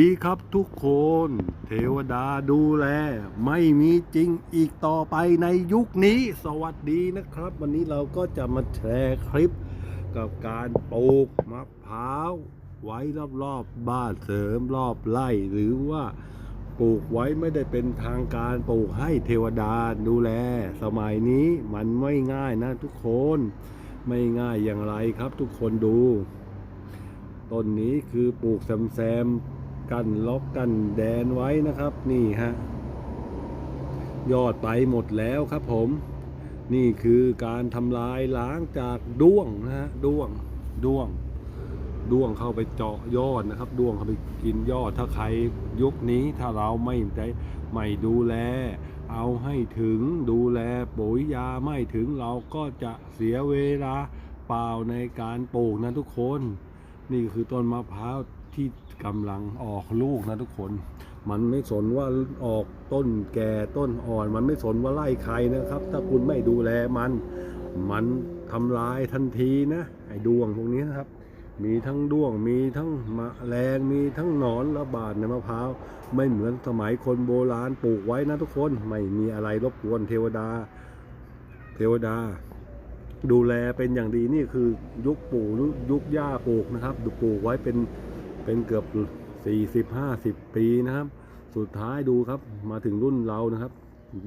ดีครับทุกคน เทวดาดูแล ไม่มีจริงอีกต่อไปในยุคนี้ สวัสดีนะครับ วันนี้เราก็จะมาแชร์คลิป กับการปลูกมะพร้าว ไว้รอบๆบบ้านเสริมรอบไร่หรือว่าปลูกไว้ไม่ได้เป็นทางการปลูกให้เทวดาดูแล สมัยนี้มันไม่ง่ายนะทุกคน ไม่ง่ายอย่างไรครับทุกคนดูต้นนี้คือปลูกแซมๆ กันล็อกกันแดนไว้นะครับ นี่ฮะยอดไปหมดแล้วครับผม นี่คือการทำลายล้างจากด้วงนะฮะด้วงด้วงด้วงเข้าไปเจาะยอดนะครับด้วงเข้าไปกินยอดถ้าใครยุคนี้ถ้าเราไม่ได้ไม่ดูแล เอาให้ถึงดูแลปุ๋ยยาไม่ถึงเราก็จะเสียเวลาเปล่าในการปลูกนะทุกคน นี่คือต้นมะพร้าว ที่กำลังออกลูกนะทุกคน มันไม่สนว่าออกต้นแก่ต้นอ่อน มันไม่สนว่าไล่ใครนะครับ ถ้าคุณไม่ดูแลมัน มันทำลายทันทีนะไอ้ดวงพวกนี้นะครับ มีทั้งด้วงมีทั้งมะแรงมีทั้งหนอนระบาดในมะพร้าวไม่เหมือนสมัยคนโบราณปลูกไว้นะทุกคนไม่มีอะไรรบกวนเทวดา เทวดาดูแลเป็นอย่างดีนี่คือยุคปู่ยุคย่าปลูกนะครับดูปลูกไว้เป็น เป็นเกือบ 40 50 ปีนะครับ สุดท้ายดูครับมาถึงรุ่นเรานะครับ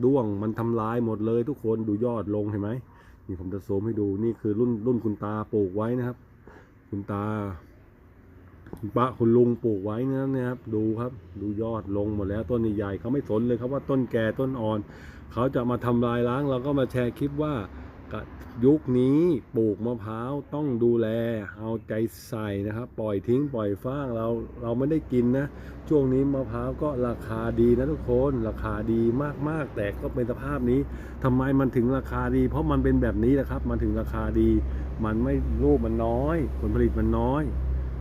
ด้วงมันทำลายหมดเลยทุกคนดูยอดลงเห็นไหมนี่ผมจะโซมให้ดูนี่คือรุ่นรุ่นคุณตาปลูกไว้นะครับ คุณตา คุณป้าคุณลุงปลูกไว้นะนะครับ ดูครับ ดูยอดลงหมดแล้วต้นใหญ่ๆเขาไม่สนเลยครับว่าต้นแก่ต้นอ่อน เขาจะมาทำลายล้างเราก็มาแชร์คลิปว่า ยุคนี้ปลูกมะพร้าวต้องดูแลเอาใจใส่นะครับ ปล่อยทิ้งปล่อยฟ้างเราเราไม่ได้กินนะ ช่วงนี้มะพร้าวก็ราคาดีนะทุกคนราคาดีมากๆ แต่ก็เป็นสภาพนี้ทำไมมันถึงราคาดี เพราะมันเป็นแบบนี้แหละครับ มันถึงราคาดี มันไม่ลูกมันน้อย ผลผลิตมันน้อย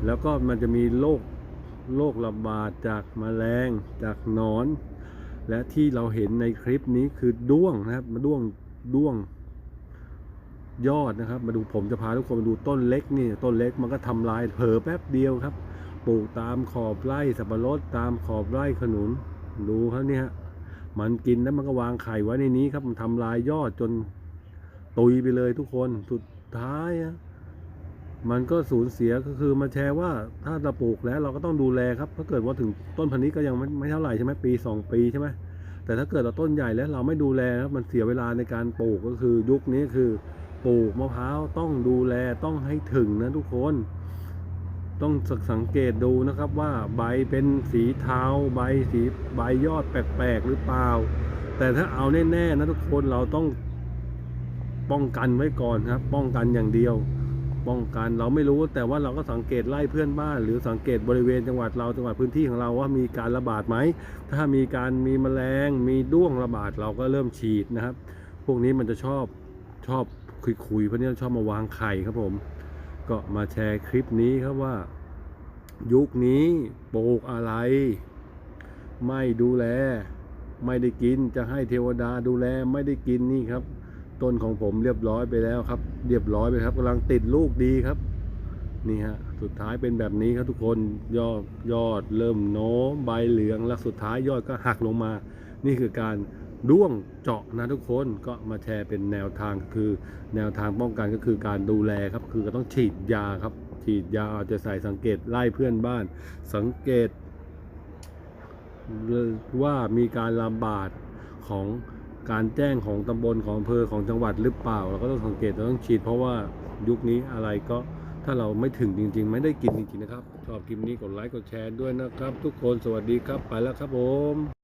แล้วก็มันจะมีโรคโรคระบาดจากแมลงจากหนอน และที่เราเห็นในคลิปนี้คือด้วงนะครับมาด้วงด้วง ยอดนะครับ มาดูผมจะพาทุกคนมาดูต้นเล็กนี่ต้นเล็กมันก็ทำลายเผลอแป๊บเดียวครับ ปลูกตามขอบไร่สับปะรดตามขอบไร่ขนุน ดูครับเนี่ยมันกินแล้วมันก็วางไข่ไว้ในนี้ครับ มันทำลายยอดจนตุยไปเลยทุกคนสุดท้ายอะมันก็สูญเสียก็คือมาแชร์ว่าถ้าเราปลูกแล้วเราก็ต้องดูแลครับถ้าเกิดว่าถึงต้นพันธุ์นี้ก็ยังไม่ไม่เท่าไหร่ใช่ไหมปีสองปีใช่ไหมแต่ถ้าเกิดเราต้นใหญ่แล้วเราไม่ดูแลครับมันเสียเวลาในการปลูกก็คือยุคนี้คือ ปลูกมะพร้าวต้องดูแลต้องให้ถึงนะทุกคน ต้องสังเกตดูนะครับว่าใบเป็นสีเทาใบสีใบยอดแปลกๆหรือเปล่า แต่ถ้าเอาแน่ๆนะทุกคนเราต้องป้องกันไว้ก่อนครับ ป้องกันอย่างเดียว ป้องกันเราไม่รู้แต่ว่าเราก็สังเกตไล่เพื่อนบ้าน หรือสังเกตบริเวณจังหวัดเราจังหวัดพื้นที่ของเราว่ามีการระบาดไหม ถ้ามีการมีแมลง มีด้วงระบาดเราก็เริ่มฉีดนะครับ พวกนี้มันจะชอบ ชอบคุยๆเพราะนี่ชอบมาวางไข่ครับผม ก็มาแชร์คลิปนี้ครับว่า ยุคนี้ปลูกอะไร ไม่ดูแล ไม่ได้กินจะให้เทวดาดูแลไม่ได้กินนี่ครับ ต้นของผมเรียบร้อยไปแล้วครับ เรียบร้อยไปครับกำลังติดลูกดีครับนี่ฮะสุดท้ายเป็นแบบนี้ครับทุกคนยอดยอดเริ่มโน้มใบเหลืองแล้วสุดท้ายยอดก็หักลงมา นี่คือการ ด้วงเจาะนะทุกคนก็มาแชร์เป็นแนวทางคือแนวทางป้องกันก็คือการดูแลครับ คือก็ต้องฉีดยาครับ ฉีดยาอาใจะใส่สังเกตไล่เพื่อนบ้าน สังเกตว่ามีการระบาดของการแจ้งของตำบลของอำเภอของจังหวัดหรือเปล่า เราก็ต้องสังเกตเราต้องฉีด เพราะว่ายุคนี้อะไรก็ถ้าเราไม่ถึงจริง ๆ ไม่ได้กินจริงๆนะครับ ชอบคลิปนี้กดไลค์กดแชร์ด้วยนะครับ ทุกคนสวัสดีครับไปแล้วครับผม